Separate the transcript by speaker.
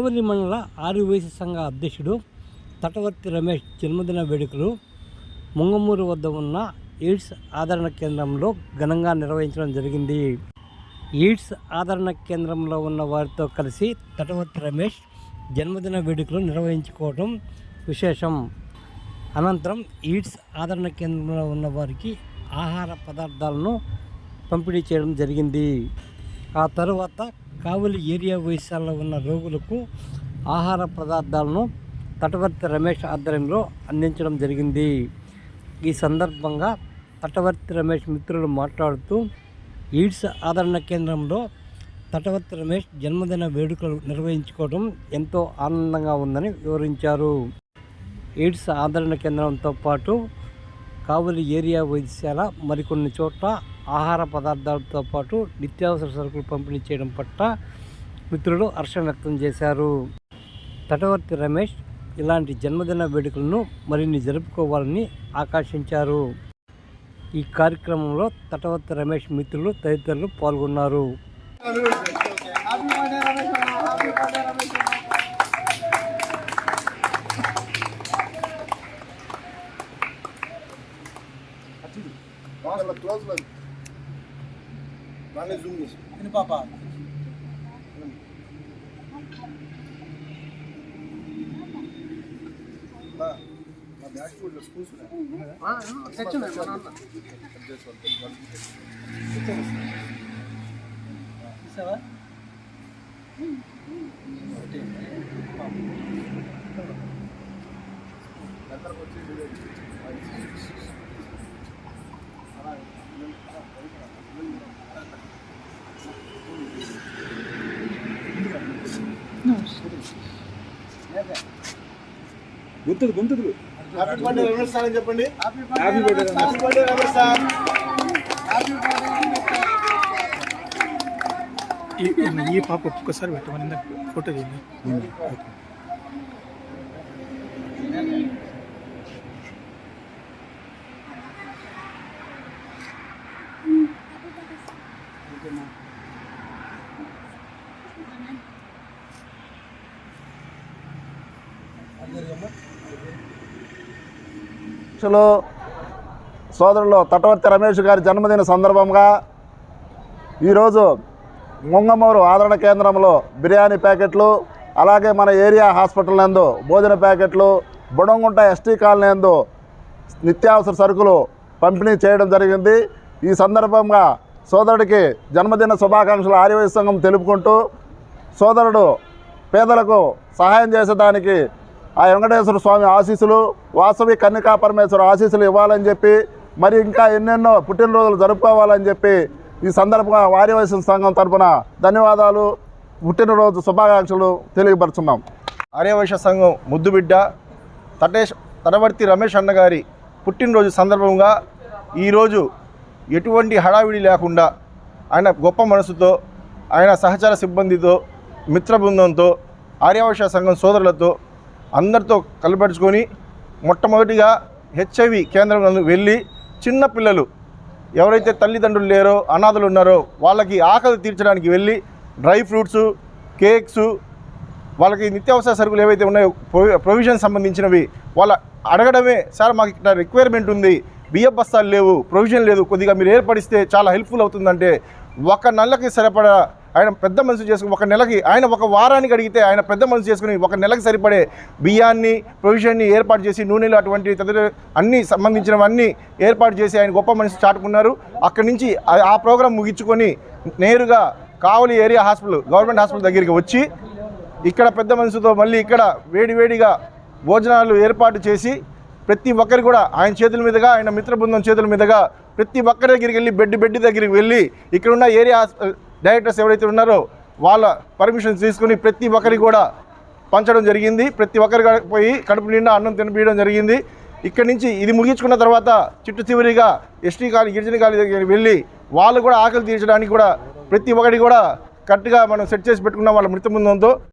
Speaker 1: ఆవరి మండల ఆదివాసీ సంఘ అధ్యక్షుడు తటవర్తి రమేష్ జన్మదిన వేడుకలు ముంగమూరు వద్ద ఉన్న ఎయిడ్స్ ఆదరణ కేంద్రంలో ఘనంగా నిర్వహించడం జరిగింది. ఎయిడ్స్ ఆదరణ కేంద్రంలో ఉన్న వారితో కలిసి తటవర్తి రమేష్ జన్మదిన వేడుకలు నిర్వహించుకోవడం విశేషం. అనంతరం ఈడ్స్ ఆదరణ కేంద్రంలో ఉన్న వారికి ఆహార పదార్థాలను పంపిణీ చేయడం జరిగింది. ఆ తరువాత కావలి ఏరియా వైశాలలో ఉన్న రోగులకు ఆహార పదార్థాలను తటవర్తి రమేష్ ఆధ్వర్యంలో అందించడం జరిగింది. ఈ సందర్భంగా తటవర్తి రమేష్ మిత్రులు మాట్లాడుతూ ఈడ్స్ ఆదరణ కేంద్రంలో తటవర్తి రమేష్ జన్మదిన వేడుకలు నిర్వహించుకోవడం ఎంతో ఆనందంగా ఉందని వివరించారు. ఎయిడ్స్ ఆదరణ కేంద్రంతో పాటు కావలి ఏరియా వైద్యశాల మరికొన్ని చోట్ల ఆహార పదార్థాలతో పాటు నిత్యావసర సరుకులు పంపిణీ చేయడం పట్ల మిత్రులు హర్షం వ్యక్తం చేశారు. తటవర్తి రమేష్ ఇలాంటి జన్మదిన వేడుకలను మరిన్ని జరుపుకోవాలని ఆకాంక్షించారు. ఈ కార్యక్రమంలో తటవర్తి రమేష్ మిత్రులు తదితరులు పాల్గొన్నారు.
Speaker 2: క్లోజ్ దాన్ని జూమ్ చేసి
Speaker 3: papa.
Speaker 2: మా డాష్ బోర్డ్లో స్కూల్స్
Speaker 3: isawa
Speaker 2: దగ్గరకు వచ్చి
Speaker 3: గుంతులు గుంతులు
Speaker 2: హ్యాపీ బర్త్డే రమేష్ సార్ అని చెప్పండి.
Speaker 3: Happy birthday
Speaker 2: happy birthday Ramesh sir
Speaker 4: ఈ ఈ పాప ఒక్కసారి పెట్టమని ఫోటో తీయండి.
Speaker 2: అధ్యక్షులు సోదరులు తటవర్తి రమేష్ గారి జన్మదిన సందర్భంగా ఈరోజు ముంగమూరు ఆదరణ కేంద్రంలో బిర్యానీ ప్యాకెట్లు అలాగే మన ఏరియా హాస్పిటల్ నందు భోజన ప్యాకెట్లు బుడంగుంట ఎస్టీ కాలనీ నందు నిత్యావసర సరుకులు పంపిణీ చేయడం జరిగింది. ఈ సందర్భంగా సోదరుడికి జన్మదిన శుభాకాంక్షలు ఆర్యవైశ్య సంఘం తెలుపుకుంటూ సోదరుడు పేదలకు సహాయం చేసేదానికి ఆ వెంకటేశ్వర స్వామి ఆశీస్సులు వాసవి కన్నికా పరమేశ్వర ఆశీస్సులు ఇవ్వాలని చెప్పి మరి ఇంకా ఎన్నెన్నో పుట్టినరోజులు జరుపుకోవాలని చెప్పి ఈ సందర్భంగా వార్యవైశ్య సంఘం తరపున ధన్యవాదాలు. పుట్టినరోజు శుభాకాంక్షలు తెలియపరుచున్నాం.
Speaker 5: ఆర్యవైశ్య సంఘం ముద్దుబిడ్డ తటేష్ తడవర్తి రమేష్ అన్నగారి పుట్టినరోజు సందర్భంగా ఈరోజు ఎటువంటి హడావిడి లేకుండా ఆయన గొప్ప మనసుతో ఆయన సహచర సిబ్బందితో మిత్ర బృందంతో ఆర్యవైశ్య సంఘం సోదరులతో అందరితో కలపరుచుకొని మొట్టమొదటిగా హెచ్ఐవి కేంద్రం వెళ్ళి చిన్న పిల్లలు ఎవరైతే తల్లిదండ్రులు లేరో అనాథలు ఉన్నారో వాళ్ళకి ఆకలి తీర్చడానికి వెళ్ళి డ్రై ఫ్రూట్స్ కేక్స్ వాళ్ళకి నిత్యావసర సరుకులు ఏవైతే ఉన్నాయో ప్రొవి ప్రొవిజన్ సంబంధించినవి వాళ్ళ అడగడమే సార్ మాకు ఇక్కడ రిక్వైర్మెంట్ ఉంది బియ్యం బస్తాలు లేవు ప్రొవిజన్ లేదు కొద్దిగా మీరు ఏర్పడిస్తే చాలా హెల్ప్ఫుల్ అవుతుందంటే ఒక నెలకి సరిపడా ఆయన పెద్ద మనసు చేసుకుని ఒక నెలకి ఆయన ఒక వారానికి అడిగితే ఆయన పెద్ద మనసు చేసుకుని ఒక నెలకి సరిపడే బియ్యాన్ని ప్రొవిజన్ని ఏర్పాటు చేసి నూనెలు అటువంటి తదితర అన్ని సంబంధించినవన్నీ ఏర్పాటు చేసి ఆయన గొప్ప మనిషి చాటుకున్నారు. అక్కడి నుంచి ఆ- ఆ ప్రోగ్రాం ముగించుకొని నేరుగా Kavali area hospital government hospital దగ్గరికి వచ్చి ఇక్కడ పెద్ద మనసుతో మళ్ళీ ఇక్కడ వేడివేడిగా భోజనాలు ఏర్పాటు చేసి ప్రతి ఒక్కరు కూడా ఆయన చేతుల మీదుగా ఆయన మిత్ర బృందం చేతుల మీదుగా ప్రతి ఒక్కరి దగ్గరికి వెళ్ళి బెడ్ బెడ్ దగ్గరికి వెళ్ళి ఇక్కడ ఉన్న ఏరియా డైరెక్టర్స్ ఎవరైతే ఉన్నారో వాళ్ళ పర్మిషన్ తీసుకుని ప్రతి ఒక్కరికి కూడా పంచడం జరిగింది. ప్రతి ఒక్కరి పోయి కడుపు నిండా అన్నం తినిపించడం జరిగింది. ఇక్కడి నుంచి ఇది ముగించుకున్న తర్వాత చిట్టు చివరిగా ఎస్టీ కాలనీ గిరిజన కాలనీ దగ్గరికి వెళ్ళి వాళ్ళు కూడా ఆకలి తీర్చడానికి కూడా ప్రతి ఒక్కటి కూడా కరెక్ట్గా మనం సెట్ చేసి పెట్టుకున్నాం వాళ్ళ మృత బృందంతో